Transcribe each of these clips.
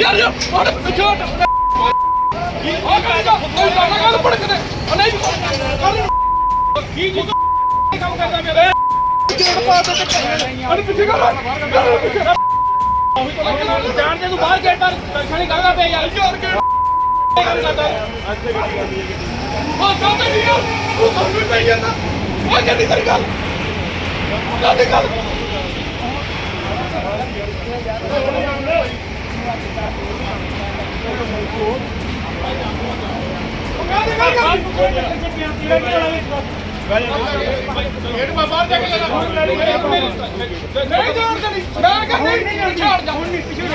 ਯਾਰ ਯਾਰ ਉਹਨੇ ਪਿੱਛੇ ਹਟ ਆ ਕਹੇਗਾ ਕੋਈ ਗਾਣਾ ਗੱਲ ਪੜ ਕੇ ਉਹ ਨਹੀਂ ਕਰ ਕੀ ਕੀ ਕੰਮ ਕਰਦਾ ਮੇਰੇ ਜਿਹੜਾ ਪਾ ਦੇ ਅਰੇ ਪਿੱਛੇ ਕਰ ਯਾਰ ਪਿੱਛੇ ਜਾਣ ਦੇ ਤੂੰ ਬਾਹਰ ਗੇਟ ਪਰ ਖੜੀ ਕਰਦਾ ਪਿਆ ਯਾਰ ਯਾਰ ਗੇਟ ਗੱਲ ਕਰਦਾ ਉਹ ਕੰਮ ਨਹੀਂ ਯਾਰ ਤੂੰ ਸਮਝ ਪਈ ਜਾਂਦਾ ਉਹ ਜਲਦੀ ਕਰ ਗੱਲ ਜਲਦੀ ਗੇਟ ਮਾ ਬਾਹਰ ਜਾ ਕੇ ਲਗਾ ਨਹੀਂ ਜਾਣ ਦੇ ਨਹੀਂ ਮੈਂ ਕਹਿੰਦਾ ਨਹੀਂ ਛੱਡ ਜਾ ਹੁਣ ਨਹੀਂ ਪਿੱਛੇ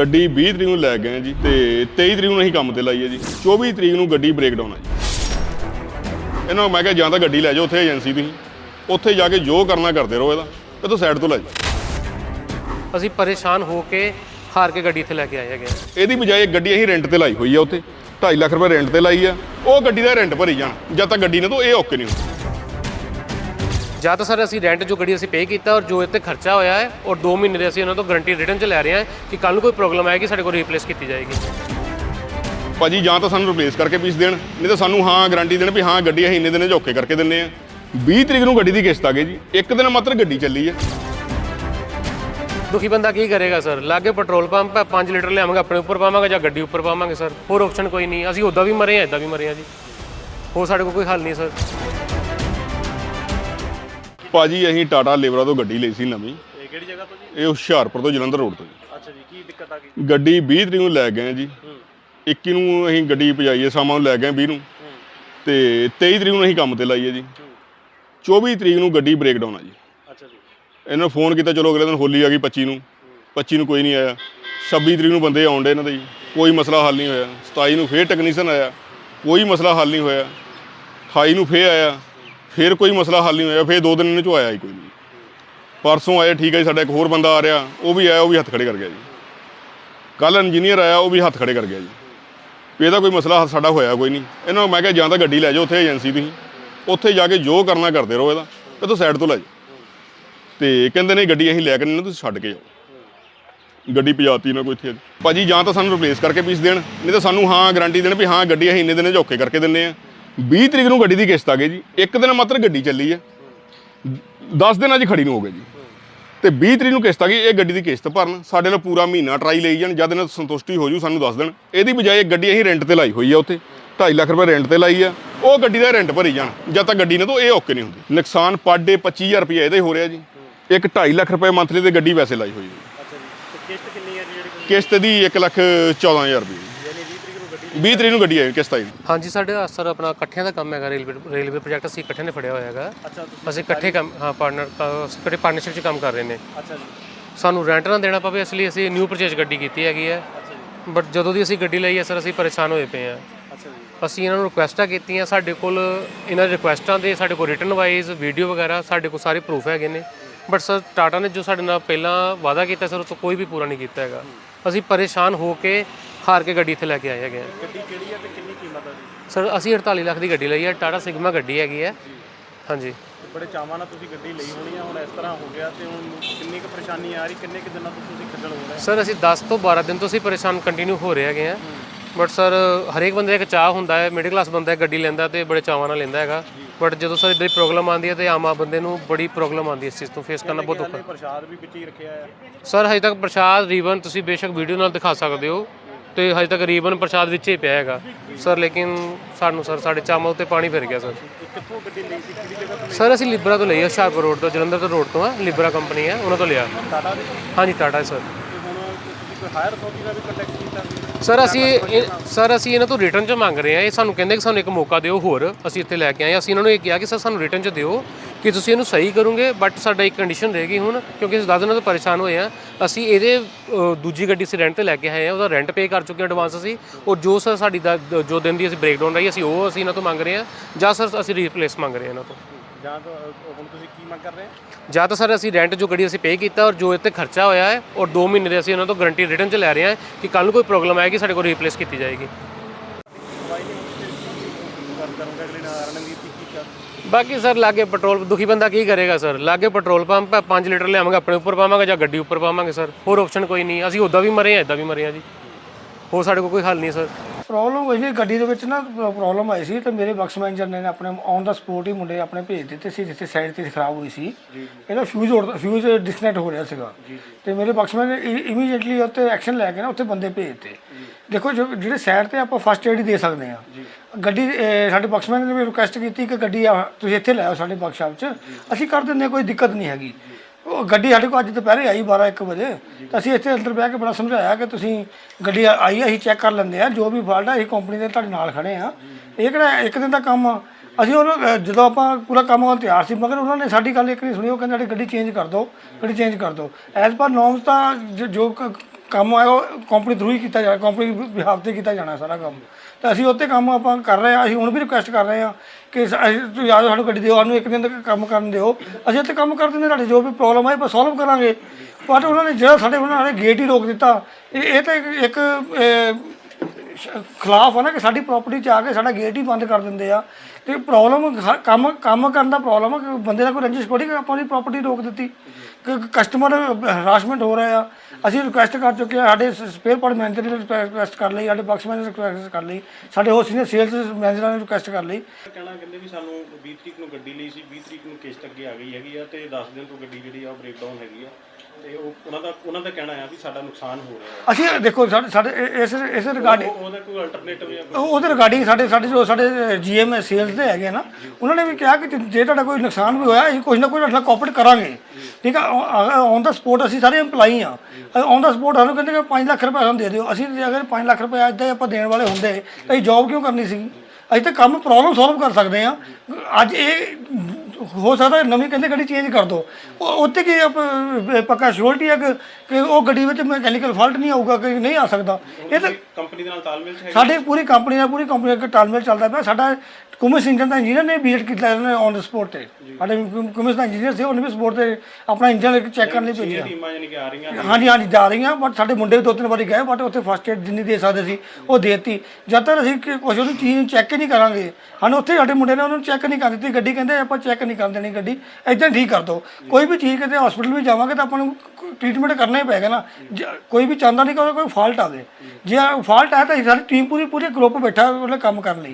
ਗੱਡੀ 20 ਤਰੀਕ ਨੂੰ ਲੈ ਗਏ ਜੀ ਤੇ 23 ਤਰੀਕ ਨੂੰ ਅਸੀਂ ਕੰਮ ਤੇ ਲਾਈ ਹੈ ਜੀ। 24 ਤਰੀਕ ਨੂੰ ਗੱਡੀ ਬ੍ਰੇਕਡਾਊਨ ਆ ਜੀ। ਇਹਨਾਂ ਨੂੰ ਮੈਂ ਕਿਹਾ ਜਾਂ ਤਾਂ ਗੱਡੀ ਲੈ ਜਾਓ ਉੱਥੇ ਏਜੰਸੀ ਤੁਸੀਂ। ਉੱਥੇ ਜਾ ਕੇ ਜੋ ਕਰਨਾ ਕਰਦੇ ਰਹੋ ਇਹਦਾ ਤੇ ਤੂੰ ਸਾਈਡ ਤੋਂ ਲੈ ਜਾ ਅਸੀਂ ਪਰੇਸ਼ਾਨ ਹੋ ਕੇ ਹਾਰ ਕੇ ਗੱਡੀ ਇੱਥੇ ਲੈ ਕੇ ਆਏ ਹੈਗੇ ਇਹਦੀ ਬਜਾਏ ਇੱਕ ਗੱਡੀ ਅਸੀਂ ਰੈਂਟ ਤੇ ਲਾਈ ਹੋਈ ਆ ਉੱਥੇ। 2.5 ਲੱਖ ਰੁਪਏ ਰੈਂਟ ਤੇ ਲਾਈ ਆ। ਉਹ ਗੱਡੀ ਦਾ ਰੈਂਟ ਭਰੀ ਜਾਣ ਜਦ ਤੱਕ ਗੱਡੀ ਨਾ ਤੋਂ ਇਹ ਓਕੇ ਨਹੀਂ ਹੁੰਦਾ। ਜਾਂ ਤਾਂ ਸਰ ਅਸੀਂ ਰੈਂਟ ਜੋ ਗੱਡੀ ਅਸੀਂ ਪੇ ਕੀਤਾ ਔਰ ਜੋ ਇੱਥੇ ਖਰਚਾ ਹੋਇਆ ਹੈ ਔਰ 2 ਮਹੀਨੇ ਦੇ ਅਸੀਂ ਉਹਨਾਂ ਤੋਂ ਗਾਰੰਟੀ ਰਿਟਰਨ ਚ ਲੈ ਰਹੇ ਹਾਂ ਕਿ ਕੱਲ ਨੂੰ ਕੋਈ ਪ੍ਰੋਬਲਮ ਆਏਗੀ ਸਾਡੇ ਕੋਲ ਰੀਪਲੇਸ ਕੀਤੀ ਜਾਏਗੀ। ਭਾਜੀ ਜਾਂ ਤਾਂ ਸਾਨੂੰ ਰਿਪਲੇਸ ਕਰਕੇ ਪੀਸ ਦੇਣ ਨਹੀਂ ਤਾਂ ਸਾਨੂੰ ਹਾਂ ਗਾਰੰਟੀ ਦੇਣ ਵੀ ਹਾਂ ਗੱਡੀ ਅਸੀਂ ਇੰਨੇ ਦਿਨਾਂ 'ਚ ਓਕੇ ਕਰਕੇ ਦਿੰਨੇ ਆ 20 ਤਰੀਕ ਨੂੰ ਗੱਡੀ ਦੀ ਕਿਸ਼ਤ ਆ ਗਈ ਜੀ ਇੱਕ ਦਿਨ ਮਾਤਰ ਗੱਡੀ ਚੱਲੀ ਆ ਦੁਖੀ ਬੰਦਾ ਕੀ ਕਰੇਗਾ ਸਰ? ਲਾਗੇ ਪੈਟਰੋਲ ਪੰਪ ਹੈ 5 ਲੀਟਰ ਲਿਆਵਾਂਗੇ ਆਪਣੇ ਉੱਪਰ ਪਾਵਾਂਗੇ ਜਾਂ ਗੱਡੀ ਉੱਪਰ ਪਾਵਾਂਗੇ ਸਰ? ਹੋਰ ਆਪਸ਼ਨ ਕੋਈ ਨਹੀਂ ਅਸੀਂ ਉੱਦਾਂ ਵੀ ਮਰੇ ਆ ਇਦਾਂ ਵੀ ਮਰੇ ਆ ਜੀ। ਹੋਰ ਸਾਡੇ ਕੋਲ ਕੋਈ ਹੱਲ ਨਹੀਂ ਸਰ। ਭਾਜੀ ਅਸੀਂ ਟਾਟਾ ਲੇਬਰਾ ਤੋਂ ਗੱਡੀ ਲਈ ਸੀ ਨਵੀਂ। ਇਹ ਕਿਹੜੀ ਜਗ੍ਹਾ ਤੋਂ ਜੀ? ਇਹ ਹੁਸ਼ਿਆਰਪੁਰ ਤੋਂ ਜਲੰਧਰ ਰੋਡ ਤੋਂ ਜੀ। ਅੱਛਾ ਜੀ ਕੀ ਦਿੱਕਤ ਆ ਗਈ? ਗੱਡੀ 20 ਤਰੀਕ ਨੂੰ ਲੈ ਗਏ ਆ ਜੀ। 21 ਨੂੰ ਅਸੀਂ ਗੱਡੀ ਪਜਾਈਏ ਸ਼ਾਮਾਂ ਨੂੰ ਲੈ ਗਏ 20 ਨੂੰ। ਤੇ 23 ਤਰੀਕ ਨੂੰ ਅਸੀਂ ਕੰਮ ਤੇ ਲਾਈਏ ਜੀ। 24 ਤਰੀਕ ਨੂੰ ਗੱਡੀ ਬ੍ਰੇਕਡਾਊਨ ਆ ਜੀ। ਅੱਛਾ ਜੀ। ਇਹਨਾਂ ਨੂੰ ਫੋਨ ਕੀਤਾ ਚਲੋ ਅਗਲੇ ਦਿਨ ਹੋਲੀ ਆ ਗਈ 25 ਨੂੰ। 25 ਨੂੰ ਕੋਈ ਨਹੀਂ ਆਇਆ। 26 ਤਰੀਕ ਨੂੰ ਬੰਦੇ ਆਉਂਦੇ ਇਹਨਾਂ ਦੇ ਜੀ। ਕੋਈ ਮਸਲਾ ਹੱਲ ਨਹੀਂ ਹੋਇਆ। 27 ਨੂੰ ਫੇਰ ਟੈਕਨੀਸ਼ੀਅਨ ਆਇਆ। ਕੋਈ ਮਸਲਾ ਹੱਲ ਨਹੀਂ ਹੋਇਆ। 28 ਨੂੰ ਫੇਰ ਆਇਆ। ਫਿਰ ਕੋਈ ਮਸਲਾ ਹੱਲ ਨਹੀਂ ਹੋਇਆ, ਫਿਰ ਦੋ ਦਿਨ ਇਹਨਾਂ ਚੋਂ ਆਇਆ ਹੀ ਕੋਈ ਨਹੀਂ। ਪਰਸੋਂ ਆਏ, ਠੀਕ ਹੈ ਜੀ, ਸਾਡਾ ਇੱਕ ਹੋਰ ਬੰਦਾ ਆ ਰਿਹਾ, ਉਹ ਵੀ ਆਇਆ, ਉਹ ਵੀ ਹੱਥ ਖੜੇ ਕਰ ਗਿਆ ਜੀ। ਕੱਲ ਇੰਜੀਨੀਅਰ ਆਇਆ, ਉਹ ਵੀ ਹੱਥ ਖੜੇ ਕਰ ਗਿਆ ਜੀ। ਵੀ ਇਹਦਾ ਕੋਈ ਮਸਲਾ ਸਾਡਾ ਹੋਇਆ ਕੋਈ ਨਹੀਂ। ਇਹਨਾਂ ਨੂੰ ਮੈਂ ਕਿਹਾ ਜਾਂ ਤਾਂ ਗੱਡੀ ਲੈ ਜਾਓ, ਉੱਥੇ ਏਜੰਸੀ ਤੁਸੀਂ। ਉੱਥੇ ਜਾ ਕੇ ਜੋ ਕਰਨਾ ਕਰਦੇ ਰਹੋ ਇਹਦਾ ਇਹ ਤੋਂ ਸਾਈਡ ਤੋਂ ਲੈ ਜਾਓ। ਤੇ ਕਹਿੰਦੇ ਨੇ ਗੱਡੀ ਅਸੀਂ ਲੈ ਕੇ ਨਹੀਂ ਨਾ, ਤੁਸੀਂ ਛੱਡ ਕੇ ਜਾਓ। ਗੱਡੀ ਪਜਾਤੀ ਨਾ ਕੋਈ ਇੱਥੇ। ਭਾਜੀ, ਜਾਂ ਤਾਂ ਸਾਨੂੰ ਰਿਪਲੇਸ ਕਰਕੇ ਪੀਸ ਦੇਣ, ਨਹੀਂ ਤਾਂ ਸਾਨੂੰ ਹਾਂ ਗਾਰੰਟੀ ਦੇਣ ਵੀ ਹਾਂ, ਗੱਡੀ ਅਸੀਂ ਇੰਨੇ ਦਿਨ 'ਚ ਓਕੇ ਕਰਕੇ ਦਿੰਨੇ ਆ। 20 ਤਰੀਕ ਨੂੰ ਗੱਡੀ ਦੀ ਕਿਸ਼ਤ ਆ ਗਈ ਜੀ। ਇੱਕ ਦਿਨ ਮਾਤਰ ਗੱਡੀ ਚੱਲੀ ਆ। 10 ਦਿਨਾਂ 'ਚ ਖੜੀ ਨੂੰ ਹੋ ਗਏ ਜੀ। ਤੇ 20 ਤਰੀਕ ਨੂੰ ਕਿਸ਼ਤ ਆ ਗਈ ਇਹ ਗੱਡੀ ਦੀ ਕਿਸ਼ਤ ਭਰਨ। ਸਾਡੇ ਨਾਲ ਪੂਰਾ ਮਹੀਨਾ ਟਰਾਈ ਲਈ ਜਾਣ ਜਦ ਇਹਨਾਂ ਤੋਂ ਸੰਤੁਸ਼ਟੀ ਹੋ ਜੂ ਸਾਨੂੰ ਦੱਸ ਦੇਣ ਇਹਦੀ ਬਜਾਏ ਗੱਡੀ ਅਸੀਂ ਰੈਂਟ ਤੇ ਲਾਈ ਹੋਈ ਆ ਉੱਥੇ। 2.5 ਲੱਖ ਰੁਪਏ ਰੈਂਟ ਤੇ ਲਾਈ ਆ। ਉਹ ਗੱਡੀ ਦਾ ਰੈਂਟ ਭਰੀ ਜਾਣ। ਜਦ ਤੱਕ ਗੱਡੀ ਨਾ ਤੋਂ ਇਹ ਓਕੇ ਨਹੀਂ ਹੁੰਦੀ। ਨੁਕਸਾਨ ਪਰ ਡੇ 25000 ਰੁਪਏ ਇਹਦਾ ਹੀ ਹੋ ਰਿਹਾ ਜੀ। ਇੱਕ 2.5 ਲੱਖ ਰੁਪਏ ਮੰਥਲੀ ਤੇ ਗੱਡੀ ਵੈਸੇ ਲਾਈ ਹੋਈ ਹੈ ਅੱਛਾ ਜੀ। ਤੇ ਕਿਸ਼ਤ ਕਿੰਨੀ ਹੈ ਜਿਹੜੀ ਕਿਸ਼ਤ ਦੀ 1 ਲੱਖ 14000 ਰੁਪਏ 20 ਤਰੀਕ ਨੂੰ ਗੱਡੀ 20 ਤਰੀਕ ਨੂੰ ਗੱਡੀ ਆਈ ਕਿਸ਼ਤ ਆਈ ਹਾਂਜੀ ਸਾਡੇ ਸਰ ਆਪਣਾ ਇਕੱਠਿਆਂ ਦਾ ਕੰਮ ਹੈਗਾ ਰੇਲਵੇ ਰੇਲਵੇ ਪ੍ਰੋਜੈਕਟ ਅਸੀਂ ਇਕੱਠੇ ਨੇ ਫੜਿਆ ਹੋਇਆ ਹੈਗਾ। ਅੱਛਾ ਅਸੀਂ ਇਕੱਠੇ ਕੰਮ ਹਾਂ ਪਾਰਟਨਰ ਅਸੀਂ ਇਕੱਠੇ ਪਾਰਟਨਰਸ਼ਿਪ 'ਚ ਕੰਮ ਕਰ ਰਹੇ ਨੇ। ਅੱਛਾ ਜੀ। ਸਾਨੂੰ ਰੈਂਟ ਨਾ ਦੇਣਾ ਪਵੇ ਇਸ ਲਈ ਅਸੀਂ ਨਿਊ ਪਰਚੇਜ ਗੱਡੀ ਕੀਤੀ ਹੈਗੀ ਹੈ। ਅੱਛਾ ਜੀ। ਬਟ ਜਦੋਂ ਦੀ ਅਸੀਂ ਗੱਡੀ ਲਈ ਹੈ ਸਰ ਅਸੀਂ ਪਰੇਸ਼ਾਨ ਹੋਏ ਪਏ ਹਾਂ। ਅੱਛਾ ਜੀ। ਅਸੀਂ ਇਹਨਾਂ ਨੂੰ ਰਿਕੁਐਸਟਾਂ ਕੀਤੀਆਂ ਸਾਡੇ ਕੋਲ ਇਹਨਾਂ ਦੀ ਰਿਕੁਐਸਟਾਂ ਦੇ ਸਾਡੇ ਕੋਲ ਰਿਟਨ ਵਾਈਜ਼ ਵੀਡੀਓ ਵਗੈਰਾ ਸਾਡੇ ਕੋਲ ਸਾਰੇ ਪ੍ਰੂਫ ਹੈਗੇ ਨੇ। ਬਟ ਸਰ ਟਾਟਾ ਨੇ ਜੋ ਸਾਡੇ ਨਾਲ ਪਹਿਲਾਂ ਵਾਅਦਾ ਕੀਤਾ ਸਰ ਉਹ ਤੋਂ ਕੋਈ ਵੀ ਪੂਰਾ ਨਹੀਂ ਕੀਤਾ ਹੈਗਾ। ਅਸੀਂ ਪਰੇਸ਼ਾਨ ਹੋ ਕੇ ਹਾਰ ਕੇ ਗੱਡੀ ਇੱਥੇ ਲੈ ਕੇ ਆਏ ਹੈਗੇ ਹਾਂ ਗੱਡੀ ਕਿਹੜੀ ਹੈ ਤੇ ਕਿੰਨੀ ਕੀਮਤ ਹੈ ਜੀ ਸਰ ਅਸੀਂ 48 ਲੱਖ ਦੀ ਗੱਡੀ ਲਈ ਹੈ ਟਾਟਾ ਸਿਗਮਾ ਗੱਡੀ ਹੈਗੀ ਹੈ ਹਾਂਜੀ। ਤੇ ਬੜੇ ਚਾਵਾਂ ਨਾਲ ਤੁਸੀਂ ਗੱਡੀ ਲਈ ਹੋਣੀ ਆ ਹੁਣ ਇਸ ਤਰ੍ਹਾਂ ਹੋ ਗਿਆ ਤੇ ਹੁਣ ਕਿੰਨੀ ਕੁ ਪਰੇਸ਼ਾਨੀ ਆ ਰਹੀ ਕਿੰਨੇ ਕੁ ਦਿਨਾਂ ਤੋਂ ਤੁਸੀਂ ਖੱਜਲ ਹੋ ਰਹੇ ਸਰ ਅਸੀਂ 10 ਤੋਂ 12 ਦਿਨ ਤੋਂ ਅਸੀਂ ਪਰੇਸ਼ਾਨ ਕੰਟੀਨਿਊ ਹੋ ਰਹੇ ਹੈਗੇ ਆ। ਬਟ ਸਰ ਹਰੇਕ ਬੰਦੇ ਦਾ ਇੱਕ ਚਾਹ ਹੁੰਦਾ ਹੈ ਮਿਡਲ ਕਲਾਸ ਬੰਦਾ ਹੈ, ਗੱਡੀ ਲੈਂਦਾ ਤੇ ਬੜੇ ਚਾਵਾਂ ਨਾਲ ਲੈਂਦਾ ਹੈਗਾ। ਬਟ ਜਦੋਂ ਸਰ ਇਦਾਂ ਦੀ ਪ੍ਰੋਬਲਮ ਆਉਂਦੀ ਹੈ ਤੇ ਆਮ ਆ ਬੰਦੇ ਨੂੰ ਬੜੀ ਪ੍ਰੋਬਲਮ ਆਉਂਦੀ ਹੈ ਇਸ ਚੀਜ਼ ਤੋਂ ਫੇਸ ਕਰਨਾ ਬਹੁਤ ਔਖਾ। ਹਾਲੇ ਪ੍ਰਸ਼ਾਦ ਵੀ ਵਿੱਚ ਹੀ ਰੱਖਿਆ ਆ ਸਰ ਹਜੇ ਤੱਕ ਪ੍ਰਸ਼ਾਦ ਰੀਬਨ ਤੁਸੀਂ ਬੇਸ਼ੱਕ ਵੀਡੀਓ ਨਾਲ ਦਿਖਾ ਸਕਦੇ ਹੋ। ਤੇ ਹਜੇ ਤੱਕ ਰੀਬਨ ਪ੍ਰਸ਼ਾਦ ਵਿੱਚ ਹੀ ਪਿਆ ਹੈਗਾ। ਸਰ, ਲੇਕਿਨ ਸਾਨੂੰ ਸਰ, ਸਾਡੇ ਚਾਮਲ ਉੱਤੇ ਪਾਣੀ ਫਿਰ ਗਿਆ ਸਰ। ਕਿੱਥੋਂ ਗੱਡੀ ਲਈ ਸੀ ਕਿਹੜੀ ਜਗ੍ਹਾ ਤੋਂ ਸਰ, ਅਸੀਂ ਲਿਬਰਾ ਤੋਂ ਲਈ ਹੁਸ਼ਿਆਰਪੁਰ ਰੋਡ ਤੋਂ, ਜਲੰਧਰ ਤੋਂ ਰੋਡ ਤੋਂ ਆ, ਲਿਬਰਾ ਕੰਪਨੀ ਹੈ ਉਹਨਾਂ ਤੋਂ ਲਿਆ। ਟਾਟਾ ਦੀ ਹਾਂਜੀ, ਟਾਟਾ ਸਰ। ਹੁਣ ਤੁਸੀਂ ਕੋਈ ਹਾਇਰ ਅਥਾਰਟੀ ਦਾ ਵੀ ਕੰਟੈਕਟ ਕੀਤਾ ਸੀ ਸਰ, ਅਸੀਂ ਇਹ- ਸਰ, ਅਸੀਂ ਇਹਨਾਂ ਤੋਂ ਰਿਟਰਨ ਚ ਮੰਗ ਰਹੇ ਹਾਂ। ਇਹ ਸਾਨੂੰ ਕਹਿੰਦੇ ਕਿ ਸਾਨੂੰ ਇੱਕ ਮੌਕਾ ਦਿਓ ਹੋਰ, ਅਸੀਂ ਇੱਥੇ ਲੈ ਕੇ ਆਏ ਹਾਂ। ਅਸੀਂ ਇਹਨਾਂ ਨੂੰ ਇਹ ਕਿਹਾ ਕਿ ਸਰ, ਸਾਨੂੰ ਰਿਟਰਨ ਚ ਦਿਓ। ਕਿ ਤੁਸੀਂ ਇਹਨੂੰ ਸਹੀ ਕਰੋਗੇ ਬਟ ਸਾਡਾ ਇੱਕ ਕੰਡੀਸ਼ਨ ਰਹੇਗੀ ਹੁਣ ਕਿਉਂਕਿ ਅਸੀਂ ਦਸ ਦਿਨਾਂ ਤੋਂ ਪਰੇਸ਼ਾਨ ਹੋਏ ਆ ਅਸੀਂ ਇਹਦੇ ਅ, ਦੂਜੀ ਗੱਡੀ ਅਸੀਂ ਰੈਂਟ ਤੇ ਲੈ ਕੇ ਆਏ ਆ ਉਹਦਾ ਰੈਂਟ ਪੇ ਕਰ ਚੁੱਕੇ ਹਾਂ ਐਡਵਾਂਸ ਅਸੀਂ ਔਰ ਜੋ ਸਰ ਸਾਡੀ ਦਾ ਜੋ ਦਿਨ ਦੀ ਅਸੀਂ ਬ੍ਰੇਕਡਾਊਨ ਰਹੀ ਅਸੀਂ ਉਹ ਅਸੀਂ ਇਹਨਾਂ ਤੋਂ ਮੰਗ ਰਹੇ ਹਾਂ ਜਾਂ ਸਰ ਅਸੀਂ ਰੀਪਲੇਸ ਮੰਗ ਰਹੇ ਹਾਂ ਇਹਨਾਂ ਤੋਂ। ਜਾਂ ਤਾਂ ਹੁਣ ਤੁਸੀਂ ਕੀ ਮੰਗ ਕਰ ਰਹੇ ਹੋ? ਜਾਂ ਤਾਂ ਸਰ ਅਸੀਂ ਰੈਂਟ ਜੋ ਗੱਡੀ ਅਸੀਂ ਪੇ ਕੀਤਾ ਔਰ ਜੋ ਇੱਥੇ ਖਰਚਾ ਹੋਇਆ ਹੈ ਔਰ 2 ਮਹੀਨੇ ਦੇ ਅਸੀਂ ਉਹਨਾਂ ਤੋਂ ਗਾਰੰਟੀ ਰਿਟਰਨ ਚ ਲੈ ਰਹੇ ਹਾਂ ਕਿ ਕੱਲ ਨੂੰ ਕੋਈ ਪ੍ਰੋਬਲਮ ਆਏਗੀ ਸਾਡੇ ਕੋਲ ਰੀਪਲੇਸ ਕੀਤੀ ਜਾਏਗੀ। ਗੱਲ ਕਰੋਗੇ ਅਗਲੀ ਨਾਲ ਰਣਨੀਤੀ ਬਾਕੀ ਸਰ, ਲਾਗੇ ਪੈਟਰੋਲ, ਦੁਖੀ ਬੰਦਾ ਕੀ ਕਰੇਗਾ ਸਰ? ਲਾਗੇ ਪੈਟਰੋਲ ਪੰਪ ਹੈ 5 ਲੀਟਰ ਲਿਆਵਾਂਗੇ, ਆਪਣੇ ਉੱਪਰ ਪਾਵਾਂਗੇ ਜਾਂ ਗੱਡੀ ਉੱਪਰ ਪਾਵਾਂਗੇ ਸਰ? ਹੋਰ ਆਪਸ਼ਨ ਕੋਈ ਨਹੀਂ। ਅਸੀਂ ਉੱਦਾਂ ਵੀ ਮਰੇ ਆ ਇਦਾਂ ਵੀ ਮਰੇ ਆ ਜੀ। ਹੋਰ ਸਾਡੇ ਕੋਲ ਕੋਈ ਹੱਲ ਨਹੀਂ ਸਰ। ਪ੍ਰੋਬਲਮ ਹੋਈ ਸੀ ਗੱਡੀ ਦੇ ਵਿੱਚ ਨਾ ਪ੍ਰੋਬਲਮ ਆਈ ਸੀ ਤੇ ਮੇਰੇ ਬਕਸ ਮੈਨੇਜਰ ਨੇ ਆਪਣੇ ਔਨ ਦਾ ਸਪੋਰਟ ਹੀ ਮੁੰਡੇ ਆਪਣੇ ਭੇਜ ਦਿੱਤੇ ਸੀ ਜਿੱਥੇ ਸਾਈਡ ਤੇ ਖਰਾਬ ਹੋਈ ਸੀ। ਇਹਦਾ ਫਿਊਜ਼ ਫਿਊਜ਼ ਡਿਸਕਨੈਕਟ ਹੋ ਰਿਹਾ ਸੀਗਾ। ਤੇ ਮੇਰੇ ਬਕਸ ਮੈਨੇਜਰ ਇਮੀਡੀਏਟਲੀ ਉੱਤੇ ਐਕਸ਼ਨ ਲੈ ਕੇ ਨਾ ਉੱਥੇ ਬੰਦੇ ਭੇਜਤੇ ਦੇਖੋ ਜੋ- ਜਿਹੜੇ ਸਾਈਡ ਤੇ ਆਪਾਂ ਫਸਟ ਏਡ ਹੀ ਦੇ ਸਕਦੇ ਆ ਗੱਡੀ ਸਾਡੇ ਬਕਸ ਮੈਨੇਜਰ ਨੇ ਰਿਕੁਐਸਟ ਕੀਤੀ ਕਿ ਗੱਡੀ ਤੁਸੀਂ ਇੱਥੇ ਲੈ ਆਓ ਸਾਡੇ ਵਰਕਸ਼ਾਪ 'ਚ। ਅਸੀਂ ਕਰ ਦਿੰਦੇ ਕੋਈ ਦਿੱਕਤ ਨਹੀਂ ਹੈਗੀ। ਉਹ ਗੱਡੀ ਸਾਡੇ ਕੋਲ ਅੱਜ ਦੁਪਹਿਰੇ ਆਈ 12 1 ਵਜੇ। ਤਾਂ ਅਸੀਂ ਇੱਥੇ ਅੰਦਰ ਬਹਿ ਕੇ ਬੜਾ ਸਮਝਾਇਆ ਕਿ ਤੁਸੀਂ ਗੱਡੀ ਆਈ ਆ, ਅਸੀਂ ਚੈੱਕ ਕਰ ਲੈਂਦੇ ਆ ਜੋ ਵੀ ਫਾਲਟ ਆ ਅਸੀਂ ਕੰਪਨੀ ਦੇ ਤੁਹਾਡੇ ਨਾਲ ਖੜੇ ਆ ਇਹ ਕਿਹੜਾ ਇੱਕ ਦਿਨ ਦਾ ਕੰਮ ਆ। ਅਸੀਂ ਉਹਨਾਂ ਜਦੋਂ ਆਪਾਂ ਪੂਰਾ ਕੰਮ ਕਰਨ ਤਿਆਰ ਸੀ ਮਗਰ ਉਹਨਾਂ ਨੇ ਸਾਡੀ ਗੱਲ ਇੱਕ ਨਹੀਂ ਸੁਣੀ ਉਹ ਕਹਿੰਦੇ ਸਾਡੀ ਗੱਡੀ ਚੇਂਜ ਕਰ ਦਿਓ। ਗੱਡੀ ਚੇਂਜ ਕਰ ਦਿਓ। ਐਜ਼ ਪਰ ਨੋਰਮਸ ਤਾਂ ਜੋ- ਕੰਮ ਆਇਆ ਉਹ ਕੰਪਨੀ ਥਰੂ ਹੀ ਕੀਤਾ ਜਾਣਾ ਕੰਪਨੀ ਬਿਹਾਫ ਤੇ ਕੀਤਾ ਜਾਣਾ ਸਾਰਾ ਕੰਮ। ਤਾਂ ਅਸੀਂ ਉੱਤੇ ਕੰਮ ਆਪਾਂ ਕਰ ਰਹੇ ਹਾਂ ਅਸੀਂ ਹੁਣ ਵੀ ਰਿਕੁਐਸਟ ਕਰ ਰਹੇ ਹਾਂ ਕਿ ਸ- ਅਸੀਂ ਤੁਸੀਂ ਯਾਦ ਸਾਨੂੰ ਗੱਡੀ ਦਿਓ ਸਾਨੂੰ ਇੱਕ ਦਿਨ ਤੱਕ ਕੰਮ ਕਰਨ ਦਿਓ। ਅਸੀਂ ਉੱਤੇ ਕੰਮ ਕਰ ਦਿੰਦੇ ਤੁਹਾਡੇ ਜੋ ਵੀ ਪ੍ਰੋਬਲਮ ਆਏ ਆਪਾਂ ਸੋਲਵ ਕਰਾਂਗੇ। ਬਟ ਉਹਨਾਂ ਨੇ ਜਿਹੜਾ ਸਾਡੇ ਉਹਨਾਂ ਨੇ ਗੇਟ ਹੀ ਰੋਕ ਦਿੱਤਾ। ਇਹ ਇਹ ਤਾਂ ਇੱਕ- ਇੱਕ ਅਹ, ਖਿਲਾਫ ਆ ਨਾ ਕਿ ਸਾਡੀ ਪ੍ਰਾਪਰਟੀ 'ਚ ਆ ਕੇ ਸਾਡਾ ਗੇਟ ਹੀ ਬੰਦ ਕਰ ਦਿੰਦੇ ਆ। ਤੇ ਪ੍ਰੋਬਲਮ ਕੰਮ ਕੰਮ ਕਰਨ ਦਾ ਪ੍ਰੋਬਲਮ ਆ ਕਿ ਬੰਦੇ ਦਾ ਕੋਈ ਰੰਜਿਸ਼ ਕੋਈ ਆਪਾਂ ਦੀ ਪ੍ਰਾਪਰਟੀ ਰੋਕ ਦਿੱਤੀ। ਕਸਟਮਰ ਹਰਾਸਮੈਂਟ ਹੋ ਰਿਹਾ ਆ। ਅਸੀਂ ਰਿਕੁਐਸਟ ਕਰ ਚੁੱਕੇ ਆ ਸਾਡੇ ਸਪੇਅਰ ਪਾਰਟ ਮੈਨੇਜਰ ਨੇ ਰਿਕੁਐਸਟ ਕਰ ਲਈ ਸਾਡੇ ਬਾਕਸ ਮੈਨੇਜਰ ਨੇ ਰਿਕੁਐਸਟ ਕਰ ਲਈ ਸਾਡੇ ਹੋਰ ਸੀਨੀਅਰ ਸੇਲਸ ਮੈਨੇਜਰਾਂ ਨੇ ਰਿਕੁਐਸਟ ਕਰ ਲਈ। ਕਹਿਣਾ ਕਹਿੰਦੇ ਵੀ ਸਾਨੂੰ 20 ਤਰੀਕ ਨੂੰ ਗੱਡੀ ਲਈ ਸੀ 20 ਤਰੀਕ ਨੂੰ ਕਿਸ਼ਤ ਅੱਗੇ ਆ ਗਈ ਹੈਗੀ ਆ ਤੇ 10 ਦਿਨ ਤੋਂ ਗੱਡੀ ਜਿਹੜੀ ਆ ਬ੍ਰੇਕਡਾਊਨ ਹੈਗੀ ਆ। ਤੇ ਉਹ ਉਹਨਾਂ ਦਾ ਉਹਨਾਂ ਦਾ ਕਹਿਣਾ ਆ ਵੀ ਸਾਡਾ ਨੁਕਸਾਨ ਹੋ ਰਿਹਾ ਹੈ ਅਸੀਂ ਦੇਖੋ ਸਾਡੇ ਸਾਡੇ ਇਸ ਇਸ ਰਿਗਾਰਡਿੰਗ ਉਹ- ਉਹਦਾ ਕੋਈ ਅਲਟਰਨੇਟਿਵ ਜਾਂ ਉਹਦੇ ਰਿਗਾਰਡਿੰਗ ਸਾਡੇ ਸਾਡੇ ਜੋ ਸਾਡੇ ਜੀਐਮ ਸੇਲਸ ਦੇ ਹੈਗੇ ਨਾ ਉਹਨਾਂ ਨੇ ਵੀ ਕਿਹਾ ਕਿ ਜੇ- ਤੁਹਾਡਾ ਕੋਈ ਨੁਕਸਾਨ ਵੀ ਹੋਇਆ ਅਸੀਂ ਕੁਝ ਨਾ ਕੁਝ ਤੁਹਾਡਾ ਕੋਆਪਰੇਟ ਕਰਾਂਗੇ। ਠੀਕ ਆ ਔਨ ਦਾ ਸਪੋਰਟ ਅਸੀਂ ਸਾਰੇ EMPLOYE ਆ ਔਨ ਦਾ ਸਪੋਰਟ ਸਾਨੂੰ ਕਹਿੰਦੇ ਕਿ 5 ਲੱਖ ਰੁਪਏ ਸਾਨੂੰ ਦੇ ਦਿਓ। ਅਸੀਂ ਜੇ ਅਗਰ 5 ਲੱਖ ਰੁਪਏ ਅੱਜ ਦੇ ਆਪਾਂ ਦੇਣ ਵਾਲੇ ਹੁੰਦੇ ਤਾਂ ਅਸੀਂ ਜੌਬ ਕਿਉਂ ਕਰਨੀ ਸੀ? ਅਸੀਂ ਤਾਂ ਕੰਮ ਪ੍ਰੋਬਲਮ ਸੋਲਵ ਕਰ ਸਕਦੇ ਆ ਅੱਜ ਇਹ ਹੋ ਸਕਦਾ ਨਵੀਂ ਕਹਿੰਦੇ ਗੱਡੀ ਚੇਂਜ ਕਰ ਦਿਓ ਉਹ- ਉੱਤੇ ਕੀ ਆਪ- ਪੱਕਾ ਸ਼ੋਰਟੀ ਹੈ ਕਿ ਕਿ ਉਹ ਗੱਡੀ ਵਿੱਚ ਮੈਕੈਨੀਕਲ ਫਾਲਟ ਨਹੀਂ ਆਊਗਾ ਕਿ ਨਹੀਂ ਆ ਸਕਦਾ। ਇਹ ਤਾਂ ਕੰਪਨੀ ਦੇ ਨਾਲ ਤਾਲਮੇਲ ਚ ਹੈਗਾ ਸਾਡੇ ਪੂਰੀ ਕੰਪਨੀ ਨਾਲ ਪੂਰੀ ਕੰਪਨੀ ਦਾ ਤਾਲਮੇਲ ਚੱਲਦਾ ਪਿਆ। ਸਾਡਾ ਕੁਮਿਸ ਇੰਜਨ ਦਾ ਇੰਜੀਨੀਅਰ ਨੇ ਬੀਟ ਕੀਤਾ ਇਹਨਾਂ ਨੇ ਔਨ ਦ ਸਪੋਰਟ ਤੇ। ਸਾਡੇ ਕੁਮਿਸ ਦਾ ਇੰਜੀਨੀਅਰ ਸੀ ਉਹਨੇ ਵੀ ਸਪੋਰਟ ਤੇ ਆਪਣਾ ਇੰਜਨ ਚੈੱਕ ਕਰਨ ਲਈ ਭੇਜਿਆ। ਟੀਮਾਂ ਜਾਨੀ ਕਿ ਆ ਰਹੀਆਂ। ਹਾਂਜੀ ਹਾਂਜੀ ਜਾ ਰਹੀਆਂ ਬਟ ਸਾਡੇ ਮੁੰਡੇ ਵੀ ਦੋ ਤਿੰਨ ਵਾਰੀ ਗਏ ਬਟ ਉੱਥੇ ਫਸਟ ਏਡ ਜਿੰਨੀ ਦੇ ਸਕਦੇ ਸੀ ਉਹ ਦੇਤੀ। ਜਦ ਤੱਕ ਅਸੀਂ ਕਿ ਕੁਛ ਉਹਨੂੰ ਚੀਜ਼ ਨੂੰ ਚੈੱਕ ਹੀ ਨਹੀਂ ਕਰਾਂਗੇ। ਸਾਨੂੰ ਉੱਥੇ ਸਾਡੇ ਮੁੰਡੇ ਨੇ ਉਹਨੂੰ ਚੈੱਕ ਨਹੀਂ ਕਰ ਦਿੱਤੀ। ਗੱਡੀ ਕਹਿੰਦੇ ਆਪਾਂ ਚੈੱਕ ਨਹੀਂ ਕਰਨ ਦੇਣੀ ਗੱਡੀ ਇਦਾਂ ਠੀਕ ਕਰ ਦਿਓ। ਕੋਈ ਵੀ ਚੀਜ਼ ਕਿਤੇ ਹਸਪੀਟਲ ਵੀ ਜਾਵਾਂਗੇ ਤਾਂ ਆਪਾਂ ਨੂੰ ਟ੍ਰੀਟਮੈਂਟ ਕਰਨਾ ਹੀ ਪਏਗਾ ਨਾ। ਜ- ਕੋਈ ਵੀ ਚਾਹੁੰਦਾ ਨਹੀਂ ਕਿ ਉਹਦਾ ਕੋਈ ਫਾਲਟ ਆਵੇ ਜੇ ਫਾਲਟ ਹੈ ਤਾਂ ਸਾਡੀ ਟੀਮ ਪੂਰੀ ਪੂਰੀ ਗਰੁੱਪ ਬੈਠਾ ਉਹਨੇ ਕੰਮ ਕਰਨ ਲਈ।